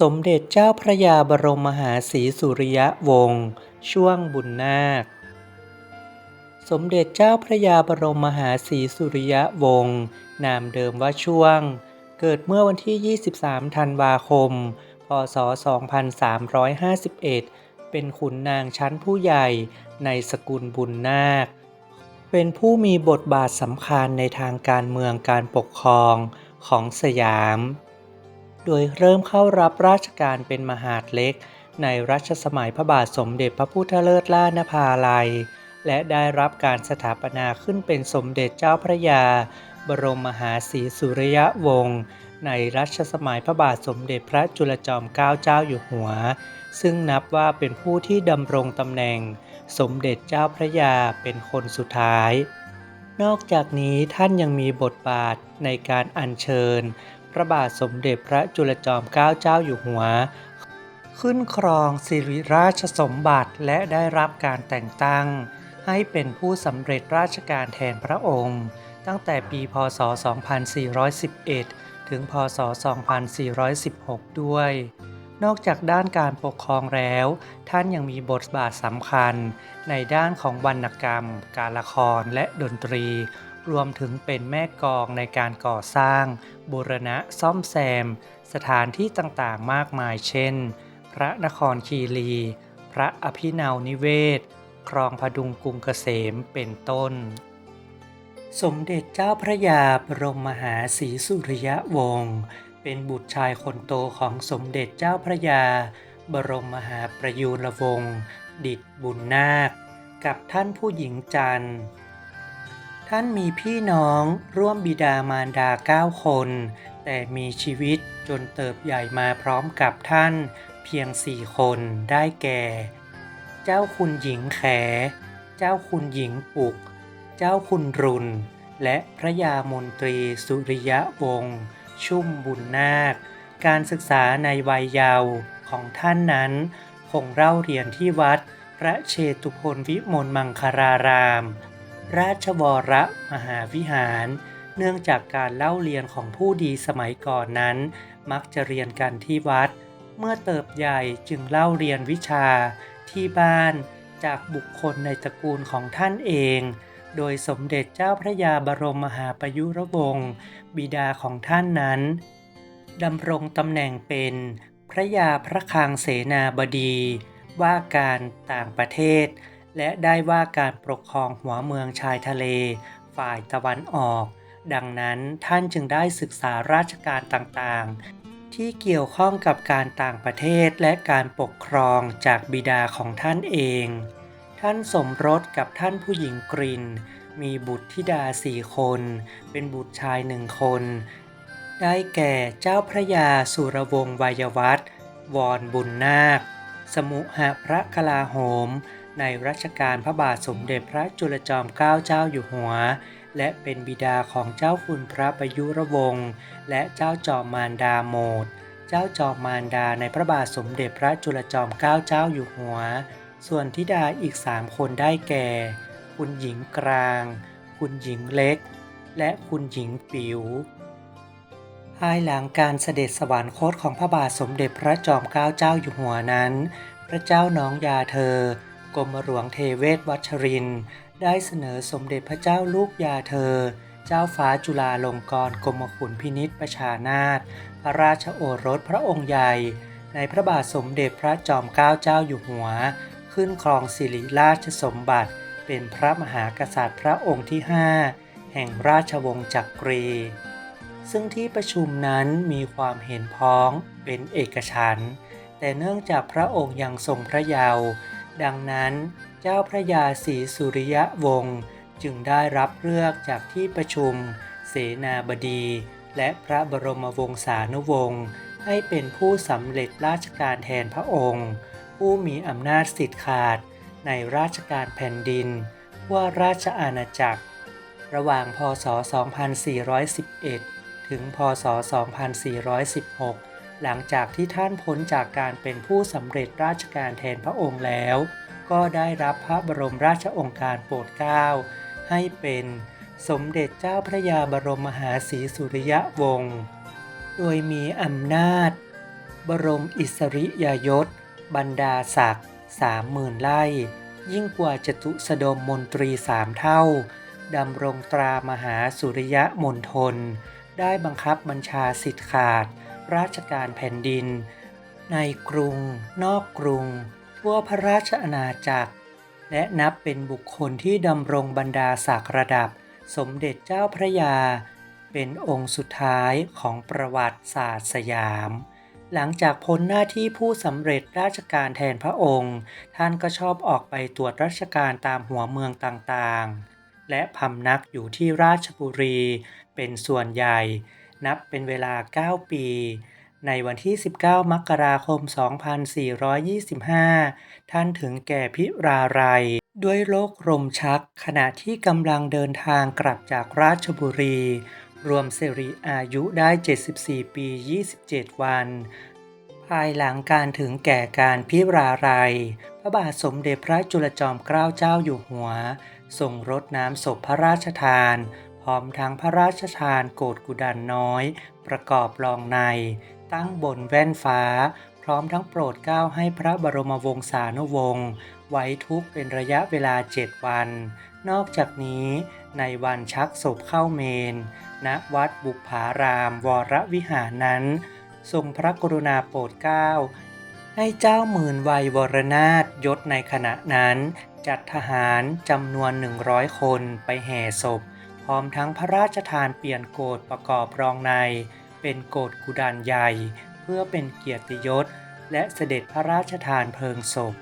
สมเด็จเจ้าพระยาบรมมหาศรีสุริยะวงศ์ช่วงบุญนาค สมเด็จเจ้าพระยาบรมมหาศรีสุริยะวงศ์นามเดิมว่าช่วง เกิดเมื่อวันที่ 23 ธันวาคม พศ 2351 เป็นขุนนางชั้นผู้ใหญ่ในสกุลบุญนาค เป็นผู้มีบทบาทสำคัญในทางการเมืองการปกครองของสยาม โดยเริ่มเข้ารับราชการเป็นมหาดเล็ก ในรัชสมัยพระบาทสมเด็จพระพุทธเลิศล่านภาลัย และได้รับการสถาปนาขึ้นเป็นสมเด็จเจ้าพระยา บรมมหาศรีสุริยะวงศ์ในรัชสมัยพระบาทสมเด็จพระจุลจอมเกล้าเจ้าอยู่หัว ซึ่งนับว่าเป็นผู้ที่ดำรงตำแหน่ง สมเด็จเจ้าพระยาเป็นคนสุดท้าย นอกจากนี้ท่านยังมีบทบาทในการอัญเชิญ พระบาทสมเด็จพระจุลจอมเกล้าเจ้าอยู่หัว ขึ้นครองสิริราชสมบัติและได้รับการแต่งตั้ง ให้เป็นผู้สำเร็จราชการแทนพระองค์ ตั้งแต่ปีพศ 2411 ถึงพศ 2416 ด้วย นอกจากด้านการปกครองแล้ว ท่านยังมีบทบาทสำคัญ ในด้านของวรรณกรรม การละครและดนตรี รวมถึงเป็นแม่กองในการก่อสร้าง บูรณะซ่อมแซม สถานที่ต่างๆมากมายเช่น พระนครคีรี พระอภินาวนิเวศ ครองพดุงกรุงเกษมเป็นต้น สมเด็จเจ้าพระยาบรมมหาศรีสุริยะวงศ์เป็นบุตรชายคนโตของสมเด็จเจ้าพระยา บรมมหาประยูรวงศ์ดิษฐ์บุญนาค กับท่านผู้หญิงจันทร์ ท่านมีพี่น้องร่วมบิดามารดาเก้าคน แต่มีชีวิตจนเติบใหญ่มาพร้อมกับท่าน เพียงสี่คนได้แก่ เจ้าคุณหญิงแข เจ้าคุณหญิงปุก เจ้าคุณรุน และพระยามนตรีสุริยะวงศ์ชุ่มบุญนาค การศึกษาในวัยเยาว์ของท่านนั้น คงเล่าเรียนที่วัดพระเชตุพนวิมลมังคาราราม ราชวรมหาวิหาร เนื่องจากการเล่าเรียนของผู้ดีสมัยก่อนนั้น มักจะเรียนกันที่วัด เมื่อเติบใหญ่จึงเล่าเรียนวิชาที่บ้านจากบุคคลในตระกูลของท่านเอง โดยสมเด็จเจ้าพระยาบรมมหาประยุรวงศ์บิดาของท่านนั้นดำรงตำแหน่งเป็นพระยาพระคลังเสนาบดี ว่าการต่างประเทศ และได้ว่าการปกครองหัวเมืองชายทะเล ฝ่ายตะวันออก ดังนั้นท่านจึงได้ศึกษาราชการต่างๆ ที่เกี่ยวข้องกับการต่างประเทศและการปกครองจากบิดาของท่านเอง ท่านสมรสกับท่านผู้หญิงกรินมีบุตรธิดาสี่คน เป็นบุตรชายหนึ่งคน ได้แก่เจ้าพระยาสุรวงศ์วยวัฒน์วรบุญนาค สมุหพระกลาโหม ในรัชกาลพระบาทสมเด็จพระจุลจอมเกล้าเจ้าอยู่หัว และเป็นบิดาของเจ้าคุณพระประยุรวงศ์และเจ้าจอมมารดาโมดเจ้าจอมมารดาในพระบาทสมเด็จพระจุลจอมเกล้าเจ้าอยู่หัว ส่วนธิดาอีกสามคนได้แก่ คุณหญิงกลาง คุณหญิงเล็ก และคุณหญิงปิ๋วภายหลังการเสด็จสวรรคตของพระบาทสมเด็จพระจอมเกล้าเจ้าอยู่หัวนั้น พระเจ้าน้องยาเธอ กรมหลวงเทเวศวัชริน ได้เสนอสมเด็จพระเจ้าลูกยาเธอ เจ้าฟ้าจุฬาลงกรณ์กรมขุนพินิษประชานาถพระราชโอรสพระองค์ใหญ่ ในพระบาทสมเด็จพระจอมเกล้าเจ้าอยู่หัว ขึ้นครองสิริราชสมบัติ เป็นพระมหากษัตริย์พระองค์ที่ 5 แห่งราชวงศ์จักรี ซึ่งที่ประชุมนั้นมีความเห็นพ้องเป็นเอกฉันท์แต่เนื่องจากพระองค์ยังทรงพระเยาว์ ดังนั้นเจ้าพระยาศรีสุริยะวงศ์จึงได้รับเลือกจากที่ประชุม เสนาบดี และพระบรมวงศานุวงศ์ให้เป็นผู้สำเร็จราชการแทนพระองค์ ผู้มีอำนาจสิทธิ์ขาดในราชการแผ่นดิน ว่าราชอาณาจักร ระหว่างพศ 2411 ถึงพศ 2416 หลังจากที่ท่านพ้นจากการเป็นผู้สำเร็จราชการแทนพระองค์แล้ว ก็ได้รับพระบรมราชองการโปรดเกล้าให้เป็นสมเด็จเจ้าพระยาบรมมหาศรีสุริยะวงศ์โดยมีอำนาจ บรมอิสริยยศ บรรดาศักดิ์สามหมื่นไล่ยิ่งกว่าจตุสดมมนตรีสามเท่าดำรงตรามหาสุริยะมณฑลได้บังคับบัญชาสิทธิขาด ราชการแผ่นดิน ในกรุง นอกกรุง ทั่วพระราชอาณาจักร และนับเป็นบุคคลที่ดำรงบรรดาศักดิ์ระดับ สมเด็จเจ้าพระยา เป็นองค์สุดท้ายของประวัติศาสตร์สยาม หลังจากพ้นหน้าที่ผู้สำเร็จราชการแทนพระองค์ ท่านก็ชอบออกไปตรวจราชการตามหัวเมืองต่างๆและพำนักอยู่ที่ราชบุรีเป็นส่วนใหญ่ นับเป็นเวลา 9 ปี ในวันที่ 19 มกราคม 2425 ท่านถึงแก่พิราลัย ด้วยโรคลมชักขณะที่กำลังเดินทางกลับจากราชบุรี รวมสิริอายุได้ 74 ปี 27 วันภายหลังการถึงแก่การพิราลัย พระบาทสมเด็จพระจุลจอมเกล้าเจ้าอยู่หัวทรงรดน้ำศพพระราชทาน พร้อมทั้งพระราชทานโกดกุดันน้อย ประกอบรองใน ตั้งบนแว่นฟ้า พร้อมทั้งโปรดเกล้าให้พระบรมวงศานุวงศ์ไว้ทุกเป็นระยะเวลาเจ็ดวัน นอกจากนี้ในวันชักศพเข้าเมน ณ วัดบุพารามวรวิหารนั้น ทรงพระกรุณาโปรดเกล้าให้เจ้าหมื่นวัยวรนาถยศในขณะนั้น จัดทหารจำนวน 100 คนไปแห่ศพ พร้อมทั้งพระราชทานเปลี่ยนโกดประกอบรองใน เป็นโกดกุดานใหญ่ เพื่อเป็นเกียรติยศ และเสด็จพระราชทานเพลิงศพ